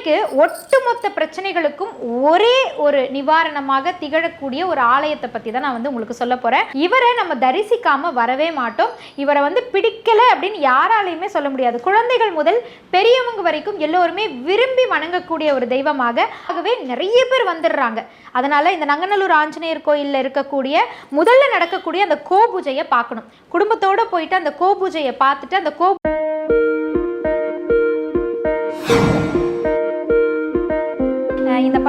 இன்றைக்கு ஒட்டுமொத்த பிரச்சனைகளுக்கும் ஒரே ஒரு நிவாரணமாக திகழக்கூடிய ஒரு ஆலயத்தை பற்றி தான் நான் வந்து உங்களுக்கு சொல்ல போகிறேன் இவரை நம்ம தரிசிக்காம வரவே மாட்டோம். இவரை வந்து பிடிக்கல அப்படின்னு யாராலையுமே சொல்ல முடியாது. குழந்தைகள் முதல் பெரியவங்க வரைக்கும் எல்லோருமே விரும்பி வணங்கக்கூடிய ஒரு தெய்வமாக ஆகவே நிறைய பேர் வந்துடுறாங்க. அதனால இந்த நங்கநல்லூர் ஆஞ்சநேயர் கோயிலில் இருக்கக்கூடிய முதல்ல நடக்கக்கூடிய அந்த கோபூஜையை பார்க்கணும். குடும்பத்தோட போயிட்டு அந்த கோபூஜையை பார்த்துட்டு அந்த கோ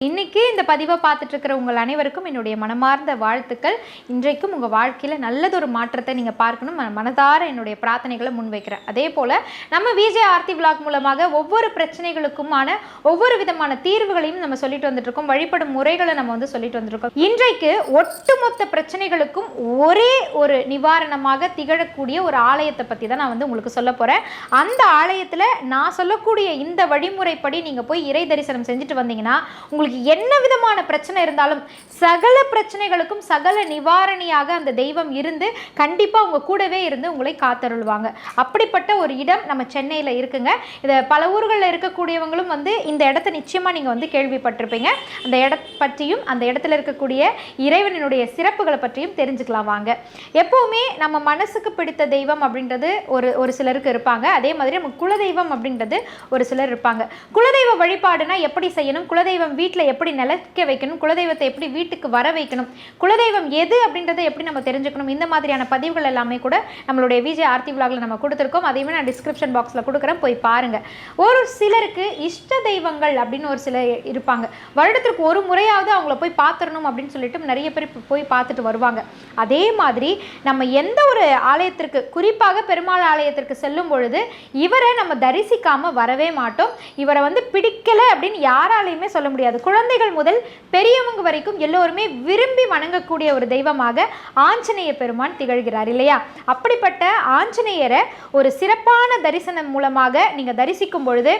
இன்னைக்கு இந்த பதிவை பார்த்துட்டு இருக்கிற உங்கள் அனைவருக்கும் என்னுடைய மனமார்ந்த வாழ்த்துக்கள். இன்றைக்கும் உங்கள் வாழ்க்கையில் நல்லதொரு மாற்றத்தை நீங்கள் பார்க்கணும். மனதார என்னுடைய பிரார்த்தனைகளை முன்வைக்கிறேன். அதே போல் நம்ம விஜய் ஆர்த்தி விளாக் மூலமாக ஒவ்வொரு பிரச்சனைகளுக்குமான ஒவ்வொரு விதமான தீர்வுகளையும் நம்ம சொல்லிட்டு வந்துட்டுருக்கோம் வழிபடும் முறைகளை நம்ம வந்து சொல்லிட்டு வந்துருக்கோம் இன்றைக்கு ஒட்டுமொத்த பிரச்சனைகளுக்கும் ஒரே ஒரு நிவாரணமாக திகழக்கூடிய ஒரு ஆலயத்தை பற்றி தான் நான் வந்து உங்களுக்கு சொல்ல போகிறேன் அந்த ஆலயத்தில் நான் சொல்லக்கூடிய இந்த வழிமுறைப்படி நீங்கள் போய் இறை தரிசனம் செஞ்சுட்டு வந்தீங்கன்னா உங்களுக்கு உங்களுக்கு என்ன விதமான பிரச்சனை இருந்தாலும் சகல பிரச்சனைகளுக்கும் சகல நிவாரணியாக அந்த தெய்வம் இருந்து கண்டிப்பாக உங்கள் கூடவே இருந்து உங்களை காத்தருள்வாங்க. அப்படிப்பட்ட ஒரு இடம் நம்ம சென்னையில் இருக்குங்க. இதை பல ஊர்களில் இருக்கக்கூடியவங்களும் வந்து இந்த இடத்த நிச்சயமாக நீங்கள் வந்து கேள்விப்பட்டிருப்பீங்க. அந்த இட பற்றியும் அந்த இடத்துல இருக்கக்கூடிய இறைவனினுடைய சிறப்புகளை பற்றியும் தெரிஞ்சுக்கலாம் வாங்க. எப்போவுமே நம்ம மனசுக்கு பிடித்த தெய்வம் அப்படின்றது ஒரு ஒரு சிலருக்கு இருப்பாங்க. அதே மாதிரி நம்ம குலதெய்வம் அப்படின்றது ஒரு சிலர் இருப்பாங்க. குலதெய்வ வழிபாடுனா எப்படி செய்யணும்? குலதெய்வம் வீட்டில் எப்படி நிலைக்க வைக்கணும் குலதெய்வத்தை எப்படி வீட்டுக்கு வர வைக்கணும் குலதெய்வம் எது அப்படின்றத எப்படி நம்ம தெரிஞ்சுக்கணும் இந்த மாதிரியான பதிவுகள் எல்லாமே கூட நம்மளுடைய விஜய் ஆர்த்தி விலாகில் நம்ம கொடுத்துருக்கோம். அதையுமே நான் டிஸ்கிரிப்ஷன் பாக்ஸில் கொடுக்குறேன். போய் பாருங்க. ஒரு சிலருக்கு இஷ்ட தெய்வங்கள் அப்படின்னு ஒரு சிலர் இருப்பாங்க. வருடத்திற்கு ஒரு முறையாவது அவங்கள போய் பார்த்துடணும் அப்படின்னு சொல்லிட்டு நிறைய பேர் போய் பார்த்துட்டு வருவாங்க. அதே மாதிரி நம்ம எந்த ஒரு ஆலயத்திற்கு குறிப்பாக பெருமாள் ஆலயத்திற்கு செல்லும் பொழுது இவரை நம்ம தரிசிக்காம வரவே மாட்டோம். இவரை வந்து பிடிக்கலை அப்படின்னு யாராலையுமே சொல்ல முடியாது. குழந்தைகள் முதல் பெரியவங்க வரைக்கும் எல்லோருமே விரும்பி வணங்கக்கூடிய ஒரு தெய்வமாக ஆஞ்சநேய பெருமான் திகழ்கிறார் இல்லையா? அப்படிப்பட்ட ஆஞ்சநேயரை ஒரு சிறப்பான தரிசனம் மூலமாக நீங்கள் தரிசிக்கும் பொழுது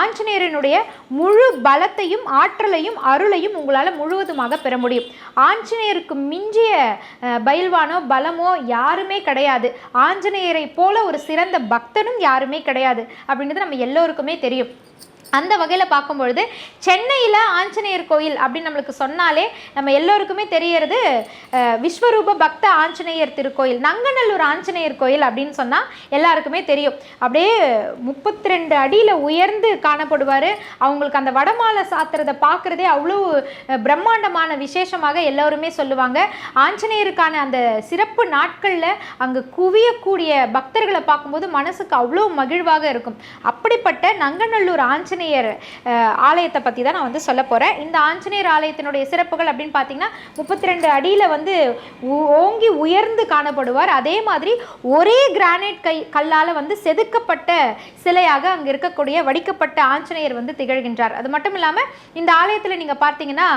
ஆஞ்சநேயரனுடைய முழு பலத்தையும் ஆற்றலையும் அருளையும் உங்களால் முழுவதுமாக பெற முடியும். ஆஞ்சநேயருக்கு மிஞ்சிய பயில்வானோ பலமோ யாருமே கிடையாது. ஆஞ்சநேயரை போல ஒரு சிறந்த பக்தனும் யாருமே கிடையாது. அப்படின்றது நம்ம எல்லோருக்குமே தெரியும். அந்த வகையில் பார்க்கும்பொழுது சென்னையில் ஆஞ்சநேயர் கோயில் அப்படின்னு நம்மளுக்கு சொன்னாலே நம்ம எல்லோருக்குமே தெரியறது விஸ்வரூப பக்த ஆஞ்சநேயர் திருக்கோயில். நங்கநல்லூர் ஆஞ்சநேயர் கோயில் அப்படின்னு சொன்னால் எல்லாருக்குமே தெரியும். அப்படியே முப்பத்தி ரெண்டு அடியில் உயர்ந்து காணப்படுவார். அவங்களுக்கு அந்த வடமாலை சாத்துறதை பார்க்குறதே அவ்வளோ பிரம்மாண்டமான விசேஷமாக எல்லோருமே சொல்லுவாங்க. ஆஞ்சநேயருக்கான அந்த சிறப்பு நாட்களில் அங்கே குவியக்கூடிய பக்தர்களை பார்க்கும்போது மனசுக்கு அவ்வளோ மகிழ்வாக இருக்கும். அப்படிப்பட்ட நங்கநல்லூர் ஆஞ்சநேயர் ஆஞ்சநேயர் ஆலயத்தை பற்றி தான் நான் வந்து சொல்ல போகிறேன் இந்த ஆஞ்சநேயர் ஆலயத்தினுடைய சிறப்புகள் அப்படின்னு பார்த்தீங்கன்னா முப்பத்தி ரெண்டு அடியில் வந்து ஓங்கி உயர்ந்து காணப்படுவார். அதே மாதிரி ஒரே கிரானைட் கை கல்லால் வந்து செதுக்கப்பட்ட சிலையாக அங்கே இருக்கக்கூடிய வடிக்கப்பட்ட ஆஞ்சநேயர் வந்து திகழ்கின்றார். அது மட்டும் இல்லாமல் இந்த ஆலயத்தில் நீங்கள் பார்த்தீங்கன்னா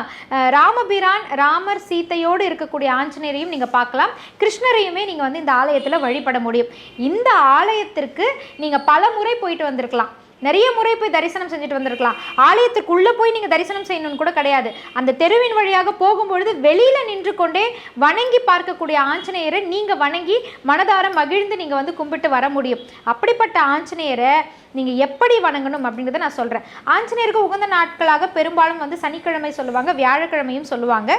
ராமபிரான் ராமர் சீத்தையோடு இருக்கக்கூடிய ஆஞ்சநேயரையும் நீங்கள் பார்க்கலாம் கிருஷ்ணரையுமே நீங்கள் வந்து இந்த ஆலயத்தில் வழிபட முடியும். இந்த ஆலயத்திற்கு நீங்கள் பல முறை போயிட்டு வந்திருக்கலாம். நிறைய முறை போய் தரிசனம் செஞ்சுட்டு வந்திருக்கலாம். ஆலயத்துக்குள்ளே போய் நீங்கள் தரிசனம் செய்யணும்னு கூட கிடையாது. அந்த தெருவின் வழியாக போகும்பொழுது வெளியில் நின்று கொண்டே வணங்கி பார்க்கக்கூடிய ஆஞ்சநேயரை நீங்கள் வணங்கி மனதார மகிழ்ந்து நீங்கள் வந்து கும்பிட்டு வர முடியும். அப்படிப்பட்ட ஆஞ்சநேயரை நீங்கள் எப்படி வணங்கணும் அப்படிங்கிறத நான் சொல்கிறேன் ஆஞ்சநேயருக்கு உகந்த நாட்களாக பெரும்பாலும் வந்து சனிக்கிழமை சொல்லுவாங்க வியாழக்கிழமையும் சொல்லுவாங்க.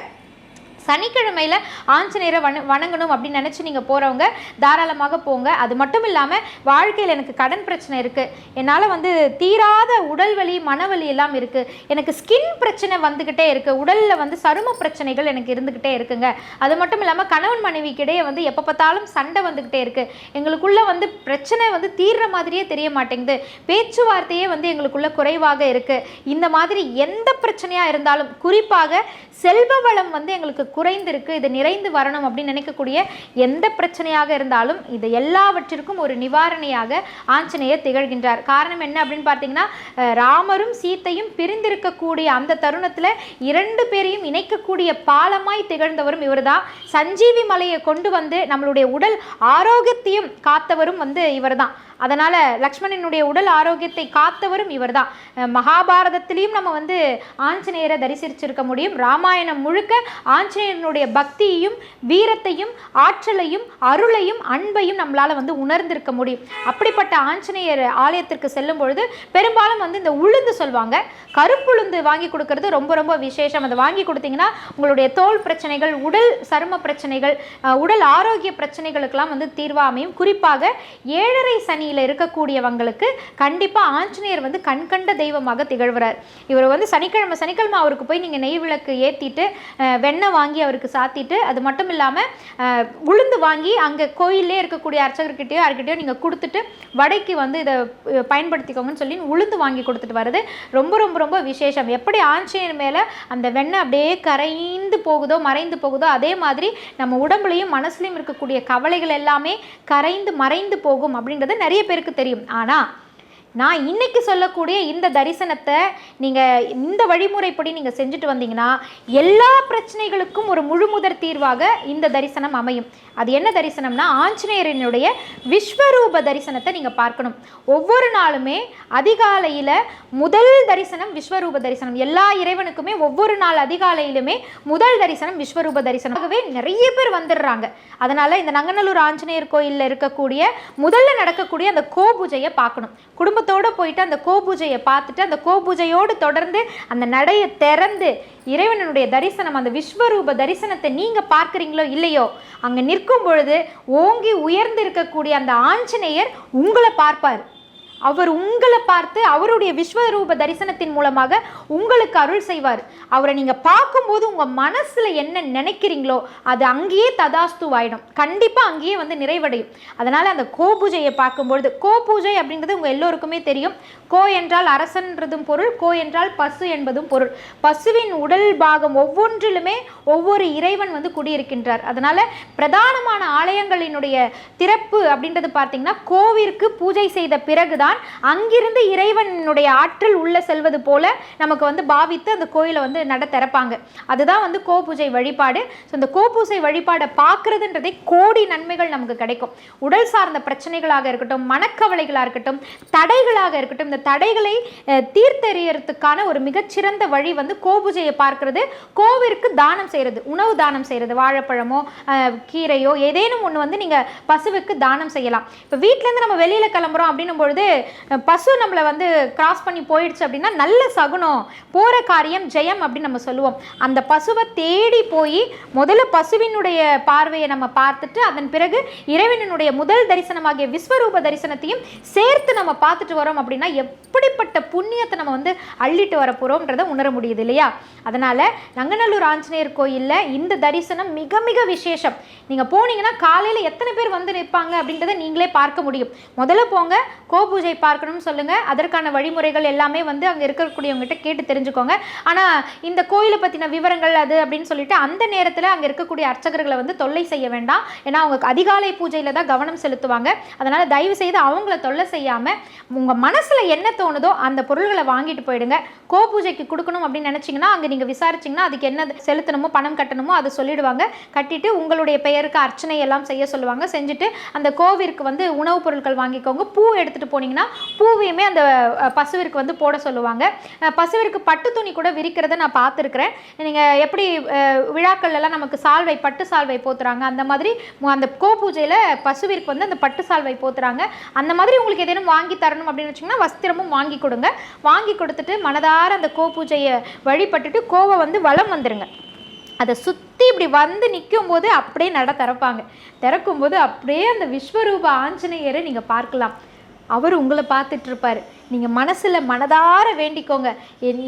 சனிக்கிழமையில் ஆஞ்சநேயரை வண வணங்கணும் அப்படின்னு நினச்சி நீங்கள் போகிறவங்க தாராளமாக போங்க. அது மட்டும் இல்லாமல் வாழ்க்கையில் எனக்கு கடன் பிரச்சனை இருக்குது என்னால் வந்து தீராத உடல் வலி மனவலி எல்லாம் இருக்குது எனக்கு ஸ்கின் பிரச்சனை வந்துக்கிட்டே இருக்குது உடலில் வந்து சரும பிரச்சனைகள் எனக்கு இருந்துக்கிட்டே இருக்குங்க. அது மட்டும் இல்லாமல் கணவன் மனைவிக்கிடையே வந்து எப்போ பார்த்தாலும் சண்டை வந்துக்கிட்டே இருக்குது எங்களுக்குள்ளே வந்து பிரச்சனை வந்து தீர்ற மாதிரியே தெரிய மாட்டேங்குது. பேச்சுவார்த்தையே வந்து எங்களுக்குள்ளே குறைவாக இருக்குது இந்த மாதிரி எந்த பிரச்சனையாக இருந்தாலும் குறிப்பாக செல்வ வளம் வந்து எங்களுக்கு குறைந்திருக்கு இது நிறைந்து வரணும் அப்படின்னு நினைக்கக்கூடிய எந்த பிரச்சனையாக இருந்தாலும் இது எல்லாவற்றிற்கும் ஒரு நிவாரணையாக ஆஞ்சநேயர் திகழ்கின்றார். காரணம் என்ன அப்படின்னு பார்த்தீங்கன்னா ராமரும் சீத்தையும் பிரிந்திருக்கக்கூடிய அந்த தருணத்தில் இரண்டு பேரையும் இணைக்கக்கூடிய பாலமாய் திகழ்ந்தவரும் இவர் தான் சஞ்சீவி மலையை கொண்டு வந்து நம்மளுடைய உடல் ஆரோக்கியத்தையும் காத்தவரும் வந்து இவர்தான். அதனால் லக்ஷ்மணனுடைய உடல் ஆரோக்கியத்தை காத்தவரும் இவர்தான். தான் மகாபாரதத்திலையும் நம்ம வந்து ஆஞ்சநேயரை தரிசிச்சிருக்க முடியும். ராமாயணம் முழுக்க ஆஞ்சநேயனுடைய பக்தியையும் வீரத்தையும் ஆற்றலையும் அருளையும் அன்பையும் நம்மளால வந்து உணர்ந்திருக்க முடியும். அப்படிப்பட்ட ஆஞ்சநேயர் ஆலயத்திற்கு செல்லும் பொழுது பெரும்பாலும் வந்து இந்த உளுந்து சொல்லுவாங்க கருப்புளுந்து வாங்கி கொடுக்கறது ரொம்ப ரொம்ப விசேஷம். அதை வாங்கி கொடுத்தீங்கன்னா உங்களுடைய தோல் பிரச்சனைகள் உடல் சரும பிரச்சனைகள் உடல் ஆரோக்கிய பிரச்சனைகளுக்கெல்லாம் வந்து தீர்வாக அமையும் குறிப்பாக ஏழரை சனி சனியில் இருக்கக்கூடியவங்களுக்கு கண்டிப்பாக ஆஞ்சநேயர் வந்து கண்கண்ட தெய்வமாக திகழ்கிறார். இவர் வந்து சனிக்கிழமை சனிக்கிழமை அவருக்கு போய் நீங்கள் நெய் விளக்கு ஏற்றிட்டு வெண்ணெய் வாங்கி அவருக்கு சாத்திட்டு அது மட்டும் இல்லாமல் உளுந்து வாங்கி அங்கே கோயிலே இருக்கக்கூடிய அர்ச்சகர்கிட்டயோ யார்கிட்டயோ நீங்கள் கொடுத்துட்டு வடைக்கு வந்து இதை பயன்படுத்திக்கோங்கன்னு சொல்லி உளுந்து வாங்கி கொடுத்துட்டு வர்றது ரொம்ப ரொம்ப ரொம்ப விசேஷம். எப்படி ஆஞ்சநேயர் மேலே அந்த வெண்ணெய் அப்படியே கரைந்து போகுதோ மறைந்து போகுதோ அதே மாதிரி நம்ம உடம்புலையும் மனசுலையும் இருக்கக்கூடிய கவலைகள் எல்லாமே கரைந்து மறைந்து போகும் அப்படின்றது நிறைய பேருக்கு தெரியும். ஆனால் நான் இன்னைக்கு சொல்லக்கூடிய இந்த தரிசனத்தை நீங்கள் இந்த வழிமுறைப்படி நீங்கள் செஞ்சுட்டு வந்தீங்கன்னா எல்லா பிரச்சனைகளுக்கும் ஒரு முழுமுதற் தீர்வாக இந்த தரிசனம் அமையும். அது என்ன தரிசனம்னா ஆஞ்சநேயரனுடைய விஸ்வரூப தரிசனத்தை நீங்கள் பார்க்கணும். ஒவ்வொரு நாளுமே அதிகாலையில் முதல் தரிசனம் விஸ்வரூப தரிசனம். எல்லா இறைவனுக்குமே ஒவ்வொரு நாள் அதிகாலையிலுமே முதல் தரிசனம் விஸ்வரூப தரிசனமாகவே நிறைய பேர் வந்துடுறாங்க. அதனால் இந்த நங்கநல்லூர் ஆஞ்சநேயர் கோயிலில் இருக்கக்கூடிய முதல்ல நடக்கக்கூடிய அந்த கோபூஜையை பார்க்கணும். குடும்பத்தோட போயிட்டு அந்த கோபூஜையை பார்த்துட்டு அந்த கோபூஜையோடு தொடர்ந்து அந்த நடையை திறந்து இறைவனுடைய தரிசனம் அந்த விஸ்வரூப தரிசனத்தை நீங்கள் பார்க்குறீங்களோ இல்லையோ அங்கே நிற்கும் பொழுது ஓங்கி உயர்ந்து இருக்கக்கூடிய அந்த ஆஞ்சநேயர் உங்களை பார்ப்பார். அவர் உங்களை பார்த்து அவருடைய விஸ்வரூப தரிசனத்தின் மூலமாக உங்களுக்கு அருள் செய்வார். அவரை நீங்கள் பார்க்கும்போது உங்கள் மனசில் என்ன நினைக்கிறீங்களோ அது அங்கேயே ததாஸ்துவாயிடும். கண்டிப்பாக அங்கேயே வந்து நிறைவடையும். அதனால் அந்த கோபூஜையை பார்க்கும்பொழுது கோ பூஜை அப்படின்றது உங்கள் எல்லோருக்குமே தெரியும். கோ என்றால் அரசன்றதும் பொருள் கோ என்றால் பசு என்பதும் பொருள். பசுவின் உடல் பாகம் ஒவ்வொன்றிலுமே ஒவ்வொரு இறைவன் வந்து குடியிருக்கின்றார். அதனால் பிரதானமான ஆலயங்களினுடைய திறப்பு அப்படின்றது பார்த்தீங்கன்னா கோவிற்கு பூஜை செய்த பிறகுதான் அங்கிருந்து இறைவனுடைய ஆற்றல் உள்ளே செல்வது போல நமக்கு வந்து பாவித்து அந்த கோயிலை வந்து நட திறப்பாங்க. அதுதான் வந்து கோபூஜை வழிபாடு. ஸோ இந்த கோபூஜை வழிபாடை பார்க்குறதுன்றதே கோடி நன்மைகள் நமக்கு கிடைக்கும். உடல் சார்ந்த பிரச்சனைகளாக இருக்கட்டும் மனக்கவலைகளாக இருக்கட்டும் தடைகளாக இருக்கட்டும் இந்த தடைகளை தீர்த்தெறியறதுக்கான ஒரு மிகச்சிறந்த வழி வந்து கோபூஜையை பார்க்கறது. கோவிற்கு தானம் செய்கிறது உணவு தானம் செய்கிறது வாழைப்பழமோ கீரையோ ஏதேனும் ஒன்று வந்து நீங்கள் பசுவுக்கு தானம் செய்யலாம். இப்போ வீட்டிலேருந்து நம்ம வெளியில் கிளம்புறோம் அப்படின்னும் பொழுது பசு நம்மளை வந்து கிராஸ் பண்ணி போயிடுச்சு அப்படின்னா நல்ல சகுனம் போகிற காரியம் ஜெயம் அப்படின்னு நம்ம சொல்லுவோம். அந்த பசுவை தேடி போய் முதல்ல பசுவினுடைய பார்வையை நம்ம பார்த்துட்டு அதன் பிறகு இறைவனுடைய முதல் தரிசனமாகிய விஸ்வரூப தரிசனத்தையும் சேர்த்து நம்ம பார்த்துட்டு வரோம் அப்படின்னா எப்படிப்பட்ட புண்ணியத்தை நம்ம வந்து அள்ளிட்டு வர போகிறோம்ன்றதை உணர முடியுது இல்லையா? அதனால் நங்கநல்லூர் ஆஞ்சநேயர் கோயிலில் இந்த தரிசனம் மிக மிக விசேஷம். நீங்கள் போனீங்கன்னா காலையில் எத்தனை பேர் வந்து நிற்பாங்க அப்படின்றத நீங்களே பார்க்க முடியும். முதல்ல போங்க பூஜை பார்க்கணும்னு சொல்லுங்கள் அதற்கான வழிமுறைகள் எல்லாமே வந்து அங்கே இருக்கக்கூடியவங்ககிட்ட கேட்டு தெரிஞ்சுக்கோங்க. ஆனால் இந்த கோயிலை பற்றின விவரங்கள் அது அப்படின்னு சொல்லிட்டு அந்த நேரத்தில் அங்கே இருக்கக்கூடிய அர்ச்சகர்களை வந்து தொல்லை செய்ய வேண்டாம். ஏன்னா அவங்க அதிகாலை பூஜையில் தான் கவனம் செலுத்துவாங்க. அதனால் தயவு செய்து அவங்கள தொல்லை செய்யாமல் உங்கள் மனசில் என்ன தோணுதோ அந்த பொருள்களை வாங்கிட்டு போயிடுங்க. கோ பூஜைக்கு கொடுக்கணும் அப்படின்னு நினச்சிங்கன்னா அங்கே நீங்கள் விசாரிச்சிங்கன்னா அதுக்கு என்ன செலுத்தணுமோ பணம் கட்டணுமோ அதை சொல்லிடுவாங்க. கட்டிட்டு உங்களுடைய பெயருக்கு அர்ச்சனை எல்லாம் செய்ய சொல்லுவாங்க. செஞ்சுட்டு அந்த கோவிற்கு வந்து உணவுப் பொருட்கள் வாங்கிக்கோங்க. பூ எடுத்துகிட்டு போனீங்க பார்த்தீங்கன்னா பூவையுமே அந்த பசுவிற்கு வந்து போட சொல்லுவாங்க. பசுவிற்கு பட்டு துணி கூட விரிக்கிறத நான் பார்த்துருக்குறேன். நீங்கள் எப்படி அஹ், விழாக்கள் எல்லாம் நமக்கு சால்வை பட்டு சால்வை போத்துறாங்க அந்த மாதிரி அந்த அந்த கோபூஜையில் பசுவிற்கு வந்து அந்த பட்டு சால்வை போத்துறாங்க. அந்த மாதிரி உங்களுக்கு ஏதேனும் வாங்கி தரணும் அப்படின்னு வச்சிங்கன்னா வஸ்திரமும் வாங்கி கொடுங்க. வாங்கி கொடுத்துட்டு மனதார அந்த கோபூஜையை வழிபட்டுட்டு கோவை வந்து வலம் வந்துருங்க. அதை சுற்றி இப்படி வந்து நிற்கும் போது அப்படியே நட திறப்பாங்க. திறக்கும்போது அப்படியே அந்த விஸ்வரூப ஆஞ்சநேயரை நீங்கள் பார்க்கலாம். அவர் உங்களை பார்த்துட்ருப்பார். நீங்கள் மனசில் மனதார வேண்டிக்கோங்க.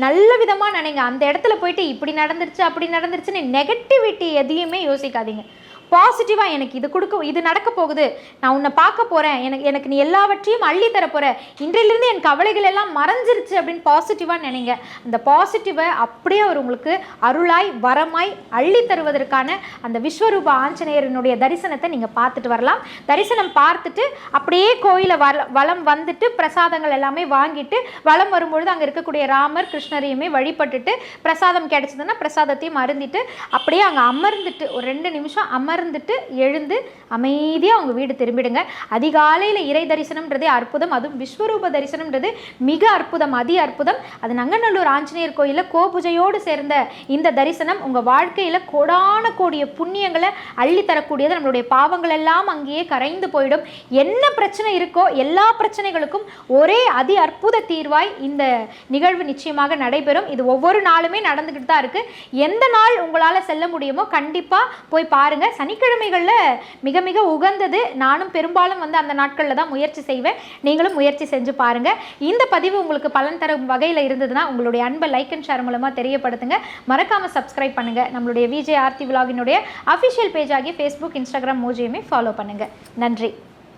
நல்ல விதமாக நினைங்க. அந்த இடத்துல போயிட்டு இப்படி நடந்துருச்சு அப்படி நடந்துருச்சுன்னு நெகட்டிவிட்டி எதையுமே யோசிக்காதீங்க. பாசிட்டிவாக எனக்கு இது கொடுக்க இது நடக்க போகுது. நான் உன்னை பார்க்க போகிறேன் எனக்கு எனக்கு நீ எல்லாவற்றையும் அள்ளி தர போகிற இன்றையிலிருந்து என் கவலைகள் எல்லாம் மறைஞ்சிருச்சு அப்படின்னு பாசிட்டிவாக நினைங்க. அந்த பாசிட்டிவை அப்படியே அவர் உங்களுக்கு அருளாய் வரமாய் அள்ளி தருவதற்கான அந்த விஸ்வரூப ஆஞ்சநேயரனுடைய தரிசனத்தை நீங்கள் பார்த்துட்டு வரலாம். தரிசனம் பார்த்துட்டு அப்படியே கோயிலை வர வளம் வந்துட்டு பிரசாதங்கள் எல்லாமே வாங்கிட்டு வளம் வரும்பொழுது அங்கே இருக்கக்கூடிய ராமர் கிருஷ்ணரையுமே வழிபட்டுட்டு பிரசாதம் கிடைச்சதுன்னா பிரசாதத்தையும் அருந்திட்டு அப்படியே அங்கே அமர்ந்துட்டு ஒரு ரெண்டு நிமிஷம் அமர் அமர்ந்துட்டு எழுந்து அமைதியாக அவங்க வீடு திரும்பிடுங்க. அதிகாலையில் இறை தரிசனம்ன்றதே அற்புதம். அதுவும் விஸ்வரூப தரிசனம்ன்றது மிக அற்புதம் அதி அற்புதம். அது நங்கநல்லூர் ஆஞ்சநேயர் கோயிலில் கோபூஜையோடு சேர்ந்த இந்த தரிசனம் உங்கள் வாழ்க்கையில் கோடான கோடிய புண்ணியங்களை அள்ளி தரக்கூடியது. நம்மளுடைய பாவங்கள் எல்லாம் அங்கேயே கரைந்து போயிடும். என்ன பிரச்சனை இருக்கோ எல்லா பிரச்சனைகளுக்கும் ஒரே அதி அற்புத தீர்வாய் இந்த நிகழ்வு நிச்சயமாக நடைபெறும். இது ஒவ்வொரு நாளுமே நடந்துக்கிட்டு தான் இருக்குது எந்த நாள் உங்களால் செல்ல முடியுமோ கண்டிப்பாக போய் பாருங்கள் சனிக்கிழமைகளில் மிக மிக உகந்தது. நானும் பெரும்பாலும் வந்து அந்த நாட்களில் தான் முயற்சி செய்வேன். நீங்களும் முயற்சி செஞ்சு பாருங்கள் இந்த பதிவு உங்களுக்கு பலன் தரும் வகையில் இருந்ததுன்னா உங்களுடைய அன்பை லைக் அண்ட் ஷேர் மூலமாக தெரியப்படுத்துங்க. மறக்காமல் சப்ஸ்கிரைப் பண்ணுங்கள் நம்மளுடைய விஜய் ஆர்த்தி விலாகினுடைய அஃபிஷியல் பேஜ் ஆகிய ஃபேஸ்புக் இன்ஸ்டாகிராம் மூஜியமே ஃபாலோ பண்ணுங்கள் நன்றி.